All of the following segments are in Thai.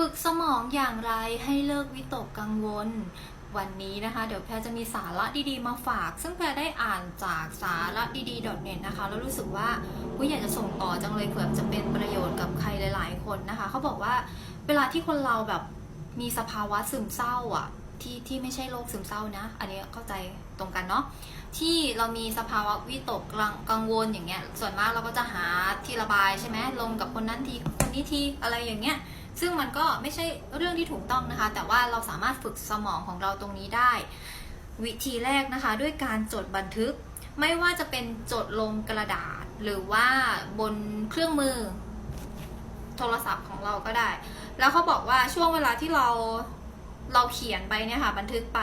ฝึกสมองอย่างไรให้เลิกวิตกกังวล วันนี้นะคะ เดี๋ยวแพรจะมีสาระดีๆมาฝาก ซึ่งแพรได้อ่านจากสาระดีๆ .net นะคะ แล้วรู้สึกว่าอุ๊ยอยากจะส่งต่อจังเลยเผื่อจะเป็นประโยชน์กับใครหลาย ๆ คนนะคะ เขาบอกว่าเวลาที่คนเราแบบมีสภาวะซึมเศร้าอะที่ที่ไม่ใช่โรคซึมเศร้านะ อันนี้เข้าใจตรงกันเนาะ ที่เรามีสภาวะวิตกกังวลอย่างเงี้ย ส่วนมากเราก็จะหาที่ระบายใช่ไหมลงกับคนนั้นทีคนนี้ทีอะไรอย่างเงี้ย ซึ่งมันก็ไม่ใช่เรื่องที่ถูกต้องนะคะ แต่ว่าเราสามารถฝึกสมองของเราตรงนี้ได้ วิธีแรกนะคะ ด้วยการจดบันทึก ไม่ว่าจะเป็นจดลงกระดาษ หรือว่าบนเครื่องมือ โทรศัพท์ของเราก็ได้ แล้วเขาบอกว่าช่วงเวลาที่เราเราเขียนไปเนี่ยค่ะ บันทึกไป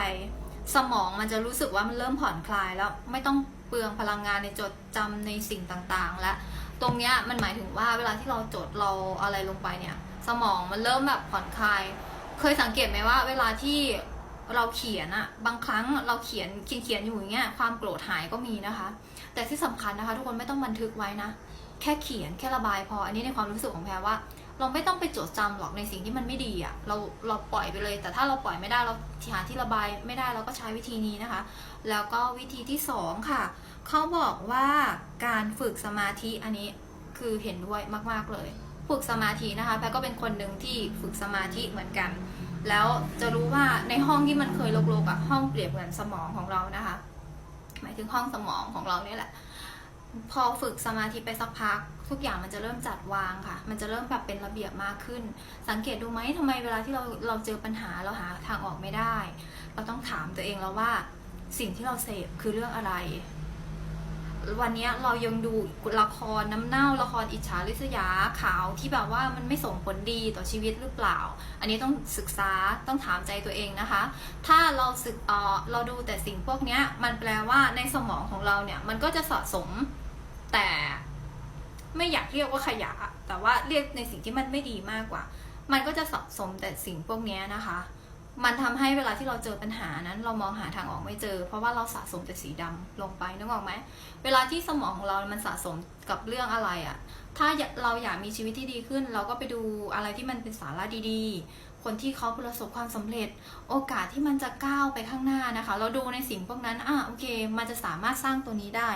สมองมันจะรู้สึกว่ามันเริ่มผ่อนคลายแล้วไม่ต้องเปลืองพลังงานในจดจำในสิ่งต่างๆ และตรงเนี้ยมันหมายถึงว่าเวลาที่เราจดเราอะไรลงไปเนี่ย สมองมันเริ่มแบบผ่อนคลาย เคยสังเกตไหมว่า เวลาที่เราเขียนอะบางครั้งเราเขียนเขียนเขียนอยู่อย่างเงี้ยความโกรธหายก็มีนะคะ แต่ที่สำคัญนะคะ ทุกคนไม่ต้องบันทึกไว้นะ แค่เขียนแค่ระบายพอ อันนี้ในความรู้สึกของแพรว่า เราไม่ต้องไปจดจำหรอกในสิ่งที่มันไม่ดีอะเราเราปล่อยไปเลย แต่ถ้าเราปล่อยไม่ได้เราหาที่ระบายไม่ได้เราก็ใช้วิธีนี้นะคะ แล้วก็วิธีที่สองค่ะเขาบอกว่าการฝึกสมาธิอันนี้คือเห็นด้วยมาก ๆเลย ฝึกสมาธินะคะแพรก็เป็นคนหนึ่งที่ฝึกสมาธิเหมือนกัน แล้วจะรู้ว่าในห้องที่มันเคยรกๆอะห้องเปรียบเหมือนสมองของเรานะคะ หมายถึงห้องสมองของเราเนี่ยแหละ พอฝึกสมาธิไปสักพัก ทุกอย่างมันจะเริ่มจัดวางค่ะ มันจะเริ่มแบบเป็นระเบียบมากขึ้น สังเกตดูไหมทำไมเวลาที่เราเราเจอปัญหาเราหาทางออกไม่ได้ เราต้องถามตัวเองแล้วว่าสิ่งที่เราเสพคือเรื่องอะไร วันนี้เรายังดูละครน้ำเน่าละครอิจฉาริษยาข่าวที่แบบว่ามันไม่ส่งผลดีต่อชีวิตหรือเปล่า อันนี้ต้องศึกษาต้องถามใจตัวเองนะคะ ถ้าเราศึกเออเราดูแต่สิ่งพวกนี้มันแปลว่าในสมองของเราเนี่ยมันก็จะสะสมแต่ไม่อยากเรียกว่าขยะ แต่ว่าเรียกในสิ่งที่มันไม่ดีมากกว่า มันก็จะสะสมแต่สิ่งพวกนี้นะคะ มันทำให้เวลาที่เราเจอปัญหานั้น เรามองหาทางออกไม่เจอ เพราะว่าเราสะสมแต่สีดำลงไปนึกออกไหมเวลาที่สมองของเรา มันสะสมกับเรื่องอะไรอะ่ะ ถ้าเราอยากมีชีวิตที่ดีขึ้น เราก็ไปดูอะไรที่มันเป็นสาระดีๆ คนที่เขาประสบความสำเร็จ โอกาสที่มันจะก้าวไปข้างหน้านะคะ เราดูในสิ่งพวกนั้นอะโอเค มันจะสามารถสร้างตัวนี้ได้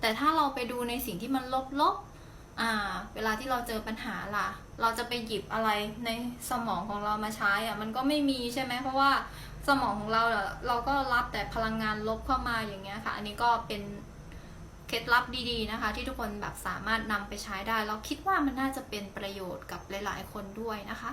แต่ถ้าเราไปดูในสิ่งที่มันลบๆ อ่า เวลาที่เราเจอปัญหาล่ะ เราจะไปหยิบอะไรในสมองของเรามาใช้อะ มันก็ไม่มีใช่ไหม เพราะว่าสมองของเราเราก็รับแต่พลังงานลบเข้ามาอย่างเงี้ยค่ะ อันนี้ก็เป็นเคล็ดลับดีๆนะคะ ที่ทุกคนแบบสามารถนำไปใช้ได้ เราคิดว่ามันน่าจะเป็นประโยชน์กับหลายๆ คนด้วยนะคะ